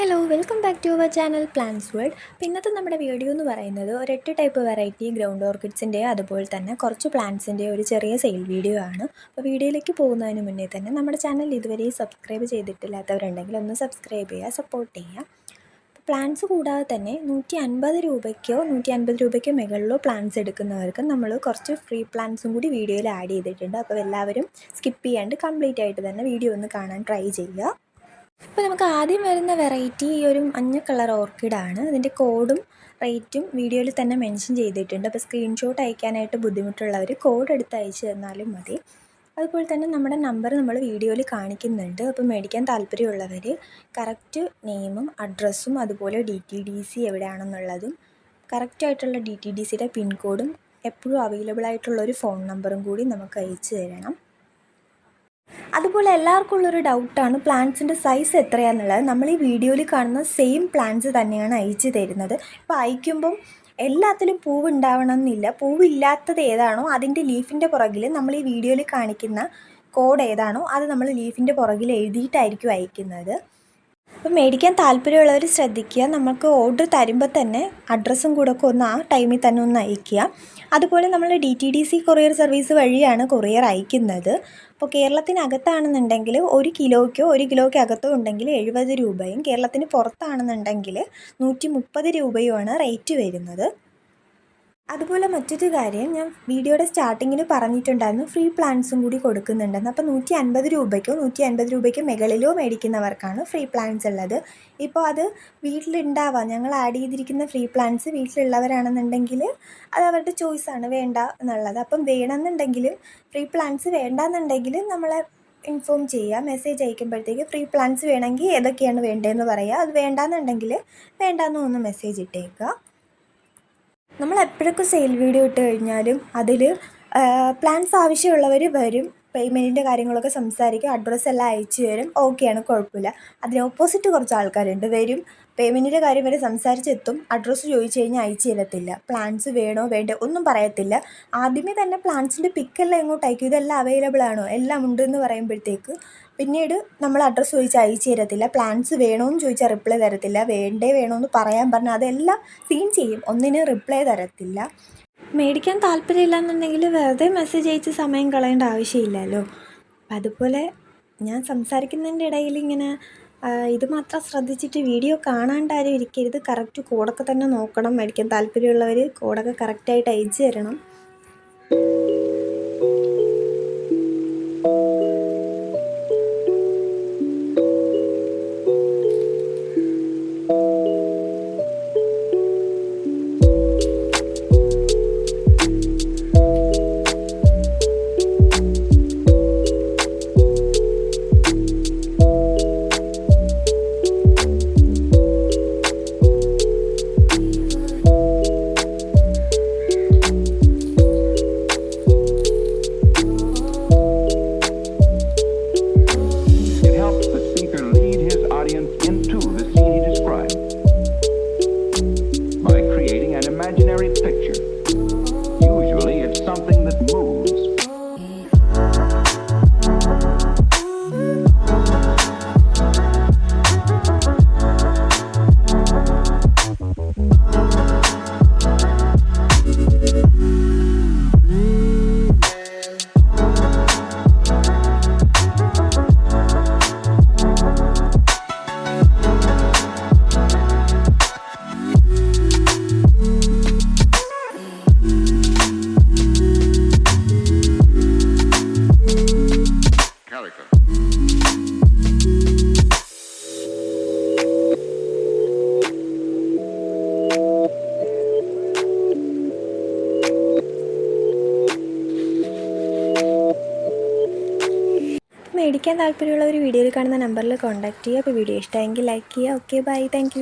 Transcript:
Hello welcome back to our channel plans world അപ്പോൾ ഇന്നത്തെ നമ്മുടെ വീഡിയോ എന്ന് പറയുന്നത് ഒരു എട്ട് ടൈപ്പ് വെറൈറ്റി ഗ്രൗണ്ട് ഓർക്കിഡ്സിന്റെ അതുപോലെ തന്നെ കുറച്ച് പ്ലാന്റ്സിന്റെ ഒരു ചെറിയ സെയിൽ വീഡിയോ ആണ്. അപ്പോൾ വീഡിയോയിലേക്ക് പോകുന്നതിന് മുന്നേ തന്നെ നമ്മുടെ ചാനൽ ഇതുവരെ സബ്സ്ക്രൈബ് ചെയ്തിട്ടില്ലാത്തവരുണ്ടെങ്കിൽ ഒന്ന് സബ്സ്ക്രൈബ് ചെയ്യുക സപ്പോർട്ട് ചെയ്യുക. പ്ലാൻസ് കൂടാതെ തന്നെ നൂറ്റി അൻപത് രൂപയ്ക്കോ നൂറ്റി അൻപത് രൂപയ്ക്കോ മുകളിലോ പ്ലാൻസ് എടുക്കുന്നവർക്ക് നമ്മൾ കുറച്ച് ഫ്രീ പ്ലാൻസും കൂടി വീഡിയോയിൽ ആഡ് ചെയ്തിട്ടുണ്ട്. അപ്പോൾ എല്ലാവരും സ്കിപ്പ് ചെയ്യാണ്ട് കംപ്ലീറ്റ് ആയിട്ട് തന്നെ വീഡിയോ ഒന്ന് കാണാൻ ട്രൈ ചെയ്യുക. അപ്പോൾ നമുക്ക് ആദ്യം വരുന്ന വെറൈറ്റി ഈ ഒരു മഞ്ഞ കളർ ഓർക്കിഡാണ് അതിന്റെ കോഡും റേറ്റും വീഡിയോയിൽ തന്നെ മെൻഷൻ ചെയ്തിട്ടുണ്ട്. അപ്പോൾ സ്ക്രീൻഷോട്ട് അയക്കാനായിട്ട് ബുദ്ധിമുട്ടുള്ളവർ കോഡ് എടുത്ത് അയച്ചു തന്നാലും മതി. അതുപോലെ തന്നെ നമ്മുടെ നമ്പർ നമ്മൾ വീഡിയോയിൽ കാണിക്കുന്നുണ്ട്. അപ്പോൾ മേടിക്കാൻ താല്പര്യമുള്ളവർ കറക്റ്റ് നെയിമും അഡ്രസ്സും അതുപോലെ ഡി ടി ഡി സി എവിടെയാണെന്നുള്ളതും കറക്റ്റായിട്ടുള്ള ഡി ടി ഡി സിയുടെ പിൻകോഡും എപ്പോഴും അവൈലബിൾ ആയിട്ടുള്ള ഒരു ഫോൺ നമ്പറും കൂടി നമുക്ക് അയച്ചു തരണം. അതുപോലെ എല്ലാവർക്കും ഉള്ളൊരു ഡൗട്ടാണ് പ്ലാന്റ്സിന്റെ സൈസ് എത്രയാണെന്നുള്ളത് നമ്മൾ ഈ വീഡിയോയിൽ കാണുന്ന സെയിം പ്ലാന്റ്സ് തന്നെയാണ് അയച്ചു തരുന്നത്. ഇപ്പോൾ അയക്കുമ്പം എല്ലാത്തിലും പൂവ് ഉണ്ടാവണം എന്നില്ല പൂവില്ലാത്തത് ഏതാണോ അതിന്റെ ലീഫിന്റെ പുറകിൽ നമ്മൾ ഈ വീഡിയോയിൽ കാണിക്കുന്ന കോഡ് ഏതാണോ അത് നമ്മൾ ലീഫിന്റെ പുറകിൽ എഴുതിയിട്ടായിരിക്കും അയക്കുന്നത്. അപ്പോൾ മേടിക്കാൻ താല്പര്യമുള്ളവർ ശ്രദ്ധിക്കുക. നമുക്ക് ഓർഡർ തരുമ്പോൾ തന്നെ അഡ്രസ്സും കൂടെ ഒക്കെ ഒന്ന് ആ ടൈമിൽ തന്നെ ഒന്ന് അയയ്ക്കുക. അതുപോലെ നമ്മൾ D T D C courier service വഴിയാണ് കൊറിയർ അയക്കുന്നത്. അപ്പോൾ കേരളത്തിനകത്താണെന്നുണ്ടെങ്കിൽ ഒരു കിലോയ്ക്കോ ഒരു കിലോയ്ക്ക് അകത്തോ ഉണ്ടെങ്കിൽ എഴുപത് രൂപയും കേരളത്തിന് പുറത്താണെന്നുണ്ടെങ്കിൽ നൂറ്റി മുപ്പത് രൂപയുമാണ് റേറ്റ് വരുന്നത്. അതുപോലെ മറ്റൊരു കാര്യം ഞാൻ വീഡിയോയുടെ സ്റ്റാർട്ടിങ്ങിൽ പറഞ്ഞിട്ടുണ്ടായിരുന്നു ഫ്രീ പ്ലാൻസും കൂടി കൊടുക്കുന്നുണ്ടെന്ന്. അപ്പോൾ നൂറ്റി അൻപത് രൂപയ്ക്കോ നൂറ്റി അൻപത് രൂപയ്ക്കോ മുകളിലോ മേടിക്കുന്നവർക്കാണ് ഫ്രീ പ്ലാൻസ് ഉള്ളത്. ഇപ്പോൾ അത് വീട്ടിലുണ്ടാവാം. ഞങ്ങൾ ആഡ് ചെയ്തിരിക്കുന്ന ഫ്രീ പ്ലാൻസ് വീട്ടിലുള്ളവരാണെന്നുണ്ടെങ്കിൽ അത് അവരുടെ ചോയ്സാണ് വേണ്ട എന്നുള്ളത്. അപ്പം വേണമെന്നുണ്ടെങ്കിലും ഫ്രീ പ്ലാൻസ് വേണ്ടെന്നുണ്ടെങ്കിൽ നമ്മളെ ഇൻഫോം ചെയ്യുക മെസ്സേജ് അയക്കുമ്പോഴത്തേക്ക് ഫ്രീ പ്ലാൻസ് വേണമെങ്കിൽ ഏതൊക്കെയാണ് വേണ്ടതെന്ന് പറയുക. അത് വേണ്ടാന്നുണ്ടെങ്കിൽ വേണ്ടാന്ന് ഒന്ന് മെസ്സേജ് ഇട്ടേക്കുക. നമ്മൾ എപ്പോഴൊക്കെ സെയിൽ വീഡിയോ ഇട്ട് കഴിഞ്ഞാലും അതിൽ പ്ലാൻസ് ആവശ്യമുള്ളവർ വരും. പേയ്മെന്റിന്റെ കാര്യങ്ങളൊക്കെ സംസാരിക്കും. അഡ്രസ്സ് എല്ലാം അയച്ചു തരും. ഓക്കെയാണ് കുഴപ്പമില്ല. അതിന് ഓപ്പോസിറ്റ് കുറച്ച് ആൾക്കാരുണ്ട്. വരും. പേയ്മെന്റിന്റെ കാര്യം വരെ സംസാരിച്ചെത്തും. അഡ്രസ്സ് ചോദിച്ചു കഴിഞ്ഞാൽ അയച്ചു തരത്തില്ല. പ്ലാൻസ് വേണോ വേണ്ടേ ഒന്നും പറയത്തില്ല. ആദ്യമേ തന്നെ പ്ലാൻസിന്റെ പിക്കെല്ലാം എങ്ങോട്ട് അയക്കും. ഇതെല്ലാം അവൈലബിൾ ആണോ? എല്ലാം ഉണ്ട് എന്ന് പറയുമ്പോഴത്തേക്ക് പിന്നീട് നമ്മൾ അഡ്രസ്സ് ചോദിച്ചാൽ അയച്ചു തരത്തില്ല. പ്ലാൻസ് എന്ന് ചോദിച്ചാൽ റിപ്ലൈ തരത്തില്ല. വേണ്ടേ വേണമെന്ന് പറയാൻ പറഞ്ഞാൽ അതെല്ലാം സീൻ ചെയ്യും. ഒന്നിനും റിപ്ലൈ തരത്തില്ല. മേടിക്കാൻ താല്പര്യമില്ല എന്നുണ്ടെങ്കിൽ വെറുതെ മെസ്സേജ് അയച്ച് സമയം കളയേണ്ട ആവശ്യമില്ലല്ലോ. അതുപോലെ ഞാൻ സംസാരിക്കുന്നതിന്റെ ഇടയിൽ ഇങ്ങനെ ഇത് മാത്രം ശ്രദ്ധിച്ചിട്ട് വീഡിയോ കാണാണ്ടാരും ഇരിക്കരുത്. കറക്റ്റ് കോഡൊക്കെ തന്നെ നോക്കണം. മേടിക്കാൻ താല്പര്യമുള്ളവർ കോഡൊക്കെ കറക്റ്റായിട്ട് അയച്ചു തരണം. മേടിക്കാൻ ഒരു വീഡിയോയിൽ കാണുന്ന നമ്പറിൽ കോൺടാക്റ്റ് ചെയ്യുക. അപ്പോൾ വീഡിയോ ഇഷ്ടമായെങ്കിൽ ലൈക്ക് ചെയ്യുക. Okay bye thank